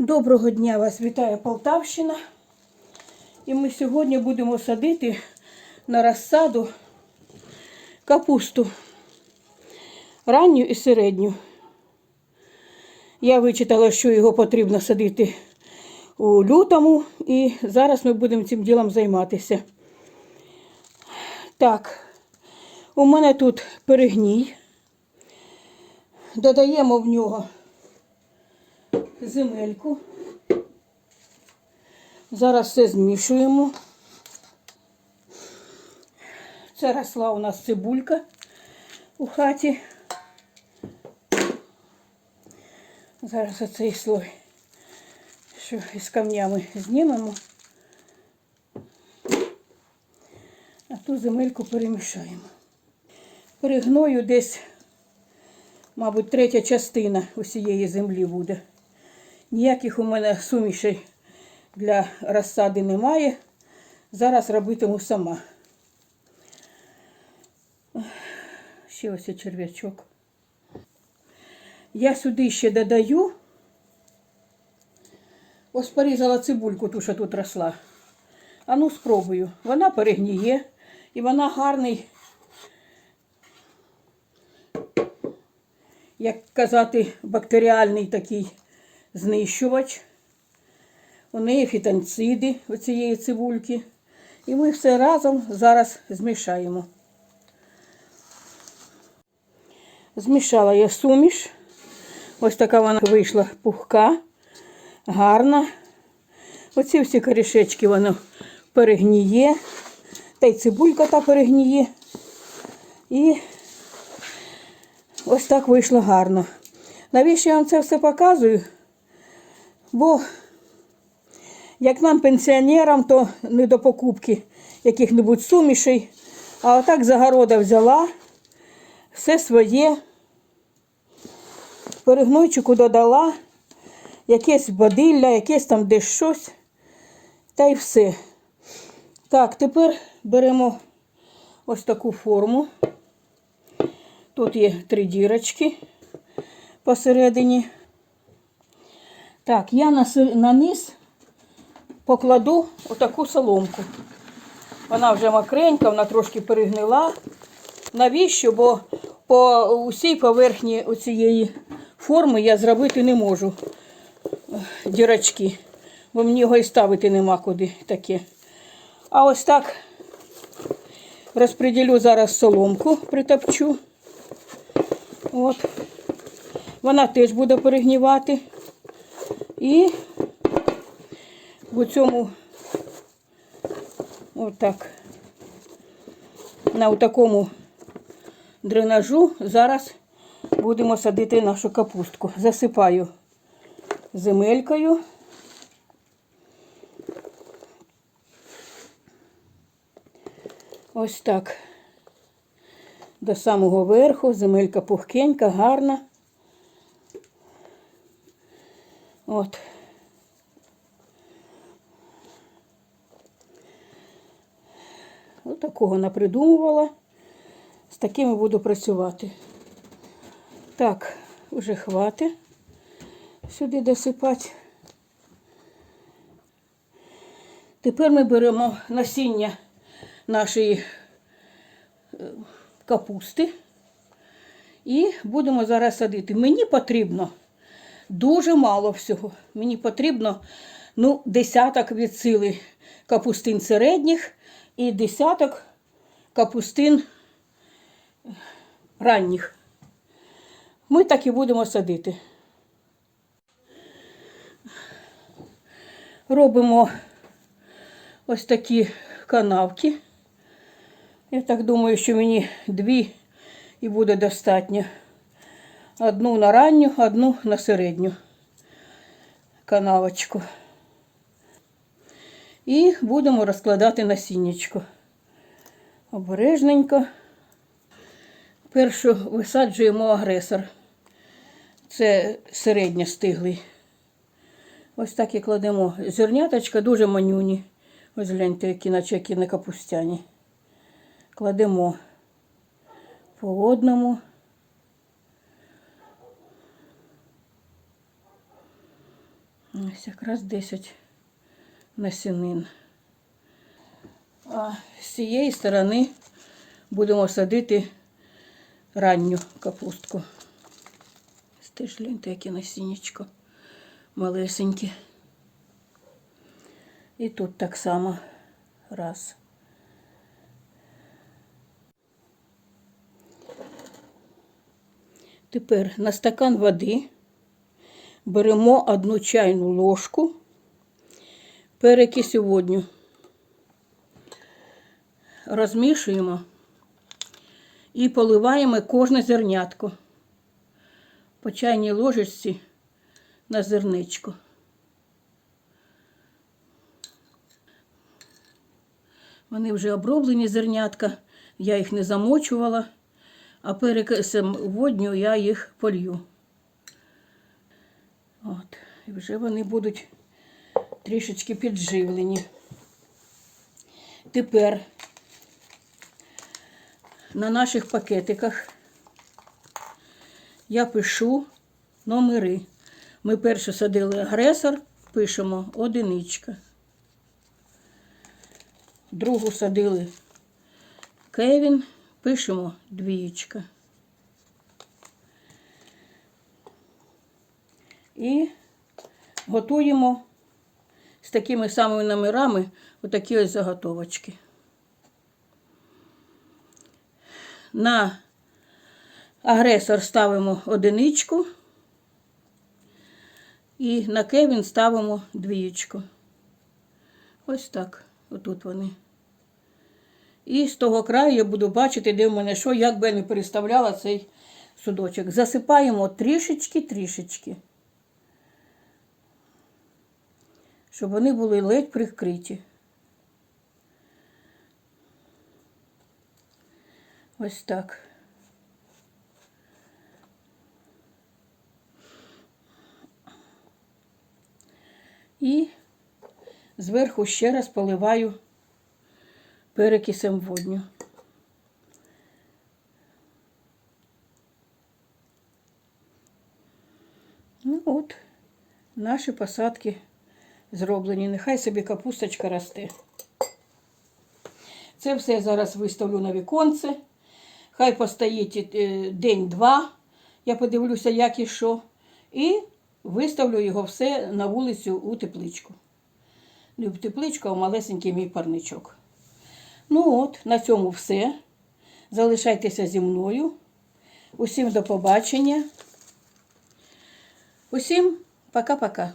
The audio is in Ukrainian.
Доброго дня вас вітає Полтавщина. І ми сьогодні будемо садити на розсаду капусту ранню і середню. Я вичитала, що його потрібно садити у лютому, і зараз ми будемо цим ділом займатися. Так, у мене тут перегній. Додаємо в нього земельку. Зараз все змішуємо. Це росла у нас цибулька у хаті. Зараз оцей слой, що із камнями знімемо, а ту земельку перемішаємо. Перегною десь, мабуть, третя частина усієї землі буде. Ніяких у мене сумішей для розсади немає. Зараз робитиму сама. Ще ось черв'ячок. Я сюди ще додаю. Ось порізала цибульку, ту, що тут росла. А ну спробую. Вона перегніє і вона гарний, як казати, бактеріальний такий знищувач. У неї фітонциди оцієї цибульки. І ми все разом зараз змішаємо. Змішала я суміш. Ось така вона вийшла пухка, гарна. Оці всі корішечки воно перегніє. Та й цибулька та перегніє. І ось так вийшло гарно. Навіщо я вам це все показую? Бо як нам, пенсіонерам, то не до покупки яких-небудь сумішей, а отак загорода взяла, все своє, перегнойчику додала, якесь бадилля, якесь там десь щось, та й все. Так, тепер беремо ось таку форму. Тут є три дірочки посередині. Так, я на, на низ покладу отаку соломку. Вона вже мокренька, вона трошки перегнила. Навіщо? Бо по усій поверхні цієї форми я зробити не можу дірочки, бо мені його і ставити нема куди таке. А ось так розподілю зараз соломку, притопчу. От. Вона теж буде перегнівати. І в цьому отак на такому дренажу зараз будемо садити нашу капустку. Засипаю земелькою. Ось так. До самого верху, земелька пухкенька, гарна. От. Ось такого напридумувала. З такими буду працювати. Так, вже хватить сюди досипати. Тепер ми беремо насіння нашої е, капусти і будемо зараз садити. Мені потрібно дуже мало всього. Мені потрібно ну, десяток від сили капустин середніх і десяток капустин ранніх. Ми так і будемо садити. Робимо ось такі канавки. Я так думаю, що мені дві і буде достатньо. Одну на ранню, одну на середню канавочку. І будемо розкладати насіннячко. Обережненько. Першу висаджуємо агресор. Це середньостиглий. Ось так і кладемо. Зерняточка дуже манюні. Ось гляньте, які наче які не капустяні. Кладемо по одному. Ось якраз 10 насінин. А з цієї сторони будемо садити ранню капустку. Теж гляньте, яке насіннячко малесеньке. І тут так само раз. Тепер на стакан води беремо одну чайну ложку перекисю водню. Розмішуємо і поливаємо кожне зернятко по чайній ложечці на зерничко. Вони вже оброблені зернятка, я їх не замочувала, а перекисом водню я їх полью. От, і вже вони будуть трішечки підживлені. Тепер на наших пакетиках я пишу номери. Ми перше садили агресор, пишемо одиничка. Другу садили Кевін, пишемо двієчка. І готуємо з такими самими номерами отакі ось заготовочки. На агресор ставимо одиничку і на Кевін ставимо двієчку. Ось так. Отут вони. І з того краю я буду бачити, де в мене що, як би я не переставляла цей судочок. Засипаємо трішечки-трішечки. Щоб вони були ледь прикриті. Ось так. І зверху ще раз поливаю перекисом водню. Ну от, наші посадки зроблені. Нехай собі капусточка росте. Це все я зараз виставлю на віконце. Хай постоїть е, день-два. Я подивлюся, як і що. І виставлю його все на вулицю у тепличку. Не в тепличку, а в малесенький мій парничок. Ну от, на цьому все. Залишайтеся зі мною. Усім до побачення. Усім пока-пока.